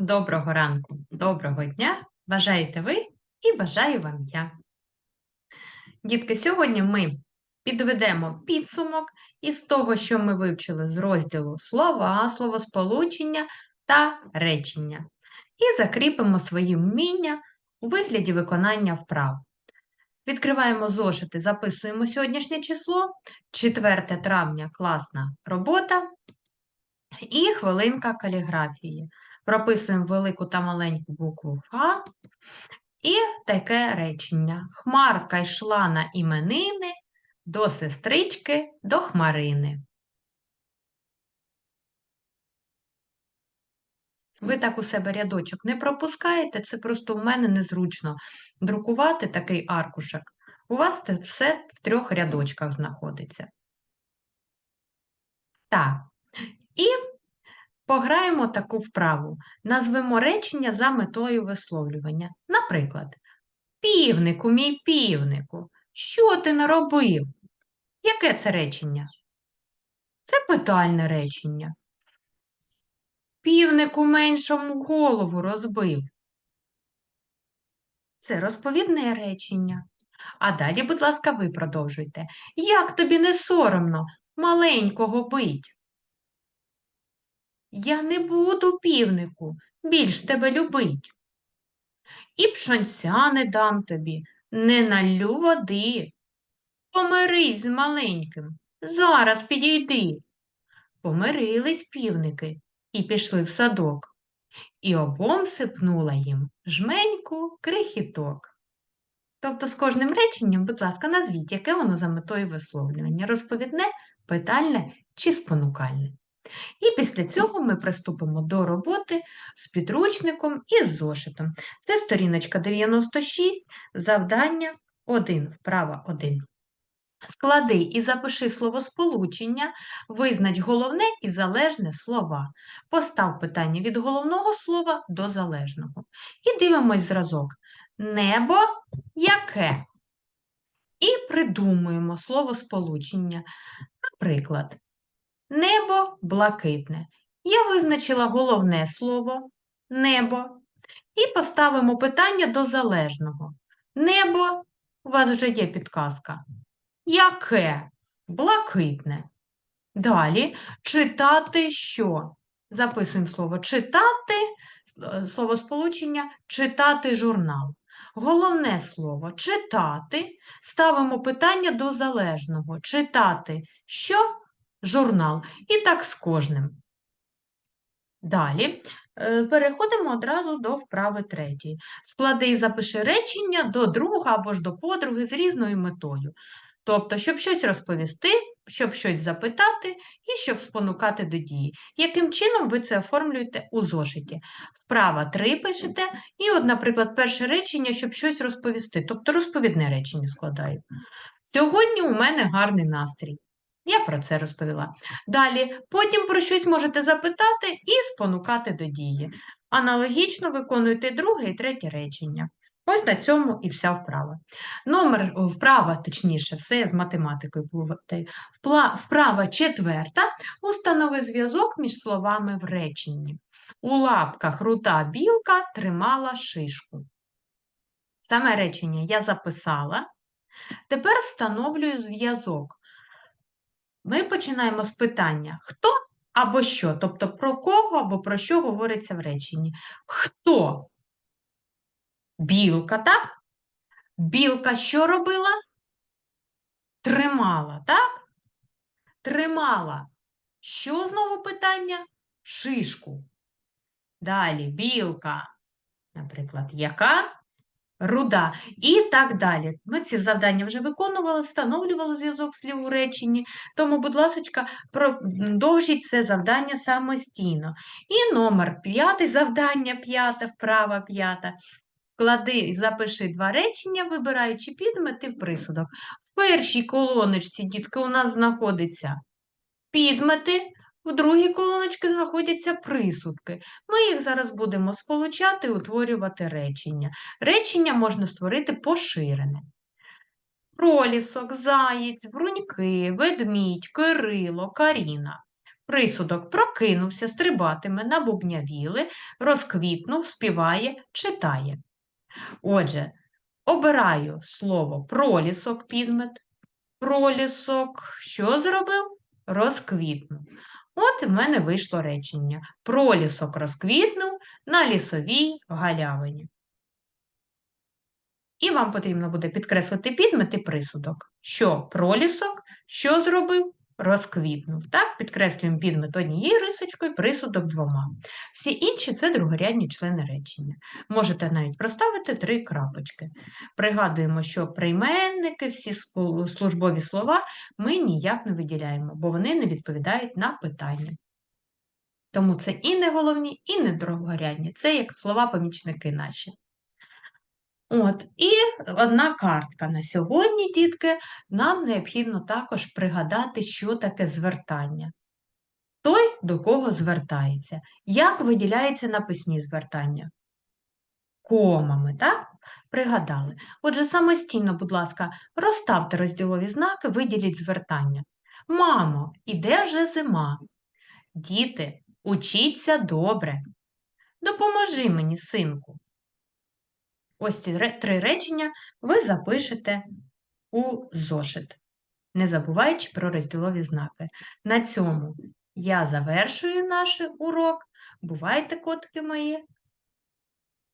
Доброго ранку, доброго дня! Бажаєте ви і бажаю вам я. Дітки, сьогодні ми підведемо підсумок із того, що ми вивчили з розділу слова, словосполучення та речення. І закріпимо свої вміння у вигляді виконання вправ. Відкриваємо зошити, записуємо сьогоднішнє число, 4 травня класна робота і хвилинка каліграфії. Прописуємо велику та маленьку букву Х і таке речення. Хмарка йшла на іменини до сестрички до хмарини. Ви так у себе рядочок не пропускаєте, це просто в мене незручно друкувати такий аркушок. У вас це все в трьох рядочках знаходиться. Так. І Пограємо таку вправу. Назвемо речення за метою висловлювання. Наприклад, півнику, мій півнику, що ти наробив? Яке це речення? Це питальне речення. Півнику меншому голову розбив. Це розповідне речення. А далі, будь ласка, ви продовжуйте. Як тобі не соромно маленького бить? Я не буду, півнику, більш тебе любить. І пшонця не дам тобі, не налю води. Помирись з маленьким, зараз підійди. Помирились півники і пішли в садок, і обом сипнула їм жменьку крихіток. Тобто з кожним реченням, будь ласка, назвіть, яке воно за метою висловлювання розповідне, питальне чи спонукальне. І після цього ми приступимо до роботи з підручником і з зошитом. Це сторіночка 96, завдання 1, вправа 1. Склади і запиши словосполучення, визнач головне і залежне слова. Постав питання від головного слова до залежного. І дивимось зразок. Небо яке? І придумуємо словосполучення. Наприклад, Небо блакитне. Я визначила головне слово небо. І поставимо питання до залежного. Небо, у вас вже є підказка. Яке? Блакитне. Далі читати що? Записуємо слово читати, е, словосполучення читати журнал. Головне слово читати. Ставимо питання до залежного. Читати що? Журнал. І так з кожним. Далі е, переходимо одразу до вправи третьої. Склади і запиши речення до друга або ж до подруги з різною метою. Тобто, щоб щось розповісти, щоб щось запитати і щоб спонукати до дії. Яким чином ви це оформлюєте у зошиті? Вправа 3 пишете, і, от, наприклад, перше речення, щоб щось розповісти, тобто розповідне речення складаю. Сьогодні у мене гарний настрій. Я про це розповіла. Далі, потім про щось можете запитати і спонукати до дії. Аналогічно виконуйте друге і третє речення. Ось на цьому і вся вправа. Номер вправа, точніше, все з математикою плутаю. Вправа четверта установи зв'язок між словами в реченні. У лапках рута білка тримала шишку. Саме речення я записала. Тепер встановлюю зв'язок. Ми починаємо з питання хто або що, тобто про кого або про що говориться в реченні. Хто? Білка, так? Білка що робила? Тримала, так? Тримала. Що знову питання? Шишку. Далі білка, наприклад, яка? Руда і так далі. Ми ці завдання вже виконували, встановлювали зв'язок слів у реченні, тому, будь ласка, продовжіть це завдання самостійно. І номер п'ятий, завдання п'яте, вправа п'ята. Склади і запиши два речення, вибираючи підмети в присудок. В першій колоночці, дітки, у нас знаходиться підмети, в другій колоночці знаходяться присудки. Ми їх зараз будемо сполучати і утворювати речення. Речення можна створити поширене. Пролісок, заєць, бруньки, ведмідь, Кирило, Каріна. Присудок прокинувся, стрибатиме, набубнявіли, розквітнув, співає, читає. Отже, обираю слово пролісок, підмет. Пролісок що зробив? Розквітнув. От в мене вийшло речення. Пролісок розквітнув на лісовій галявині. І вам потрібно буде підкреслити підмет і присудок. Що пролісок, що зробив? Розквітнув. Так, підкреслюємо підмет однією рисочкою, присудок двома. Всі інші це другорядні члени речення. Можете навіть проставити три крапочки. Пригадуємо, що прийменники, всі службові слова ми ніяк не виділяємо, бо вони не відповідають на питання. Тому це і не головні, і не другорядні. Це як слова-помічники наші. От, і одна картка на сьогодні, дітки, нам необхідно також пригадати, що таке звертання. Той, до кого звертається. Як виділяється на письмі звертання? Комами, так? Пригадали. Отже, самостійно, будь ласка, розставте розділові знаки, виділіть звертання. Мамо, іде вже зима. Діти, учіться добре. Допоможи мені, синку. Ось ці три речення ви запишете у зошит, не забуваючи про розділові знаки. На цьому я завершую наш урок. Бувайте, котки мої!